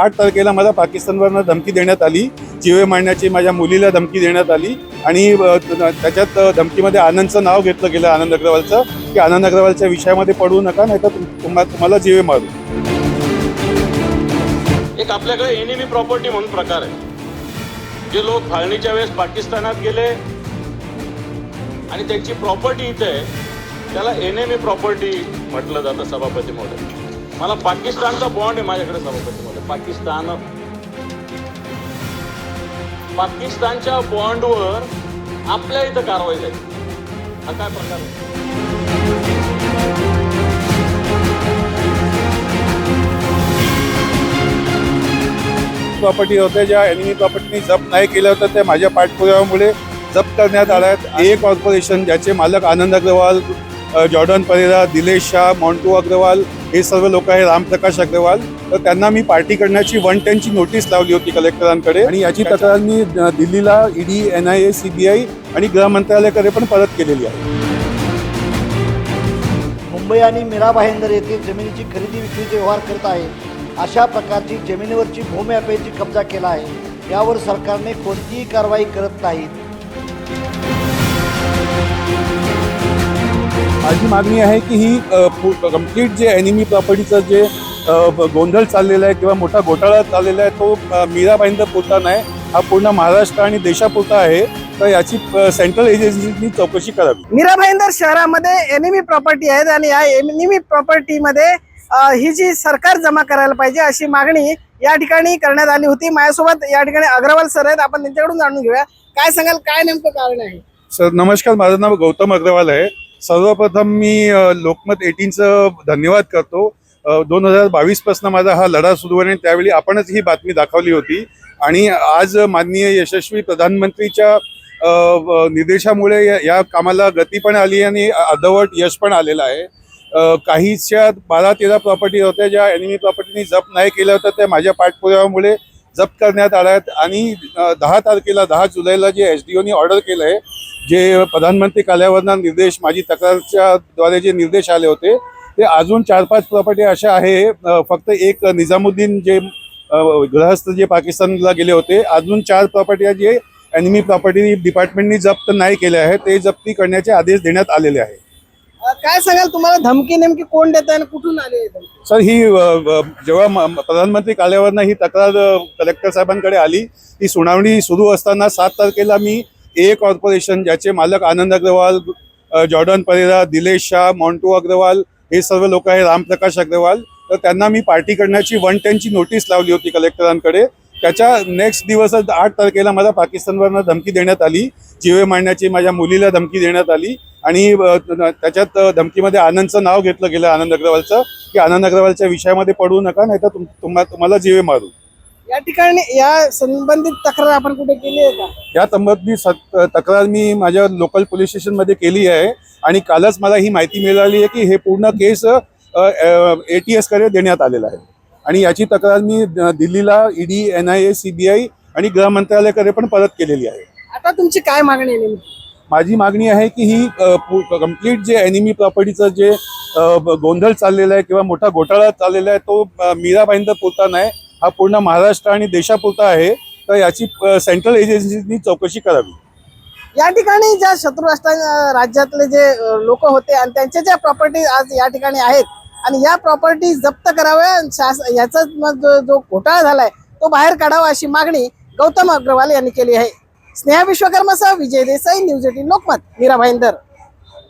आठ तारखेला मला पाकिस्तानवरनं धमकी देण्यात आली. जीवे मारण्याची माझ्या मुलीला धमकी देण्यात आली. आणि त्याच्यात धमकीमध्ये आनंदचं नाव घेतलं गेलं आनंद अग्रवालचं. की आनंद अग्रवालच्या विषयामध्ये पडू नका नाही तर तुम्हाला जीवे मारू. एक आपल्याकडे एनिमी प्रॉपर्टी म्हणून प्रकार आहे. जे लोक फाळणीच्या वेळेस पाकिस्तानात गेले आणि त्यांची प्रॉपर्टी इथे आहे त्याला एनिमी प्रॉपर्टी म्हटलं जातं सभापती मॉडेल मला पाकिस्तानचा बॉन्ड आहे माझ्याकडे सभापती महोदय. पाकिस्तान. पाकिस्तानच्या बॉन्डवर आपल्या इथं कारवाई झाली. हा काय प्रकार प्रॉपर्टी होत्या ज्या एनिमी प्रॉपर्टीनी जप्त नाही केल्या होत्या त्या माझ्या पाठपुराव्यामुळे जप्त करण्यात आल्या आहेत ए कॉर्पोरेशन ज्याचे मालक आनंद अग्रवाल जॉर्डन परेरा दिलेश शाह मॉन्टू अग्रवाल हे सर्व लोक आहे रामप्रकाश अग्रवाल. तर त्यांना मी पार्टी करण्याची वन टेनची नोटीस लावली होती कलेक्टरांकडे. आणि याची तक्रार मी दिल्लीला ED N I A CBI आणि गृह मंत्रालयाकडे पण परत केलेली आहे. मुंबई आणि मीरा भाईंदर येथे जमिनीची खरेदी विक्रीचे व्यवहार करत आहे. अशा प्रकारची जमिनीवरची भूमी कब्जा केला आहे. यावर सरकारने कोणतीही कारवाई करत नाहीत. माझी मागणी आहे की ही कंप्लीट जे एनिमी प्रॉपर्टीचं जे गोंधळ चाललेला आहे किंवा मोठा घोटाळा चाललेला आहे तो अ, मीरा भाईंदर पुरता नाही. हा पूर्ण महाराष्ट्र आणि देशापुरता आहे. तर याची सेंट्रल एजन्सीनी चौकशी करावी. मीरा भाईंदर शहरामध्ये एनिमी प्रॉपर्टी आहेत आणि या एनिमी प्रॉपर्टीमध्ये ही जी सरकार जमा करायला पाहिजे अशी मागणी या ठिकाणी करण्यात आली होती. माझ्यासोबत या ठिकाणी अग्रवाल सर आहेत. आपण त्यांच्याकडून जाणून घेऊया. काय सांगाल? काय नेमकं कारण आहे? सर नमस्कार. माझं नाव गौतम अग्रवाल आहे. सर्वप्रथम मी लोकमत एटीनचं धन्यवाद करतो. दोन हजार बावीसपासून माझा हा लढा सुरू आहे आणि त्यावेळी आपणच ही बातमी दाखवली होती. आणि आज माननीय यशस्वी प्रधानमंत्रीच्या निर्देशामुळे या- कामाला गती पण आली आणि अर्धवट यश पण आलेलं आहे. काहीच्या बारा तेरा प्रॉपर्टी होत्या ज्या एनिमी प्रॉपर्टीनी जप्त नाही केल्या होत्या त्या माझ्या पाठपुराव्यामुळे जप्त करण्यात आल्या आहेत आणि दहा तारखेला दहा जुलैला जे एस डी ओनी ऑर्डर केलं आहे जे प्रधानमंत्री कार्यालयावरनं निर्देश माझी तक्रारच्या द्वारे जे निर्देश आले होते ते अजून चार पाच प्रॉपर्टी अशा आहे फक्त एक निजामुद्दीन जे गृहस्थ जे पाकिस्तानला गेले होते अजून चार प्रॉपर्टी जे एनिमी प्रॉपर्टी डिपार्टमेंटनी जप्त नाही केल्या आहेत ते जप्ती करण्याचे आदेश देण्यात आलेले आहे काय सांगाल तुम्हाला धमकी नेमकी कोण देत आणि कुठून आली आहे? सर ही जेव्हा प्रधानमंत्री कार्यालयावरनं ही तक्रार कलेक्टर साहेबांकडे आली ती सुनावणी सुरू असताना सात तारखेला मी ए कॉर्पोरेशन ज्याचे मालक आनंद अग्रवाल जॉर्डन परेरा दिलेश शाह मॉन्टू अग्रवाल हे सर्व लोक आहे रामप्रकाश अग्रवाल. तर त्यांना मी पार्टी करण्याची वन टेनची नोटीस लावली होती कलेक्टरांकडे. त्याच्या नेक्स्ट दिवस आठ तारखेला मला पाकिस्तानवरनं धमकी देण्यात आली. जीवे मारण्याची माझ्या मुलीला धमकी देण्यात आली. आणि त्याच्यात धमकीमध्ये आनंदचं नाव घेतलं गेलं आनंद अग्रवालचं की आनंद अग्रवालच्या विषयामध्ये पडू नका नाही तर तुम तुम्हाला जीवे मारू. या ठिकाणी या संबंधित तक्रार आपण कुठे केली आहे का? या संबंधी सत- तक्रार मी माझ्या लोकल पोलीस स्टेशनमध्ये केली आहे आणि कालच मला ही माहिती मिळाली आहे की हे पूर्ण केस ए टी एसकडे देण्यात आलेलं आहे. आणि याची तक्रार मी दिल्लीला ED N I A C B I आणि गृह मंत्रालयाकडे पण परत केलेली आहे. आता तुमची काय मागणी आहे नेमकी? माझी मागणी आहे की ही कंप्लीट जे एनिमी प्रॉपर्टीचं जे अ, ब- गोंधळ चाललेला आहे किंवा मोठा घोटाळा चाललेला आहे तो अ, मीरा भाईंदर नाही. हा पूर्ण महाराष्ट्र आणि देशापुरता आहे तर याची सेंट्रल एजन्सीनी चौकशी करावी. या ठिकाणी ज्या शत्रुराष्ट्र राज्यातले जे लोक होते आणि त्यांच्या ज्या प्रॉपर्टी आज या ठिकाणी आहेत आणि या प्रॉपर्टी जप्त कराव्या आणि शास याचा मग जो जो घोटाळा झालाय तो बाहेर काढावा अशी मागणी गौतम अग्रवाल यांनी केली आहे. स्नेहा विश्वकर्मासह विजय देसाई न्यूज एटीन लोकमत मीरा भाईंदर.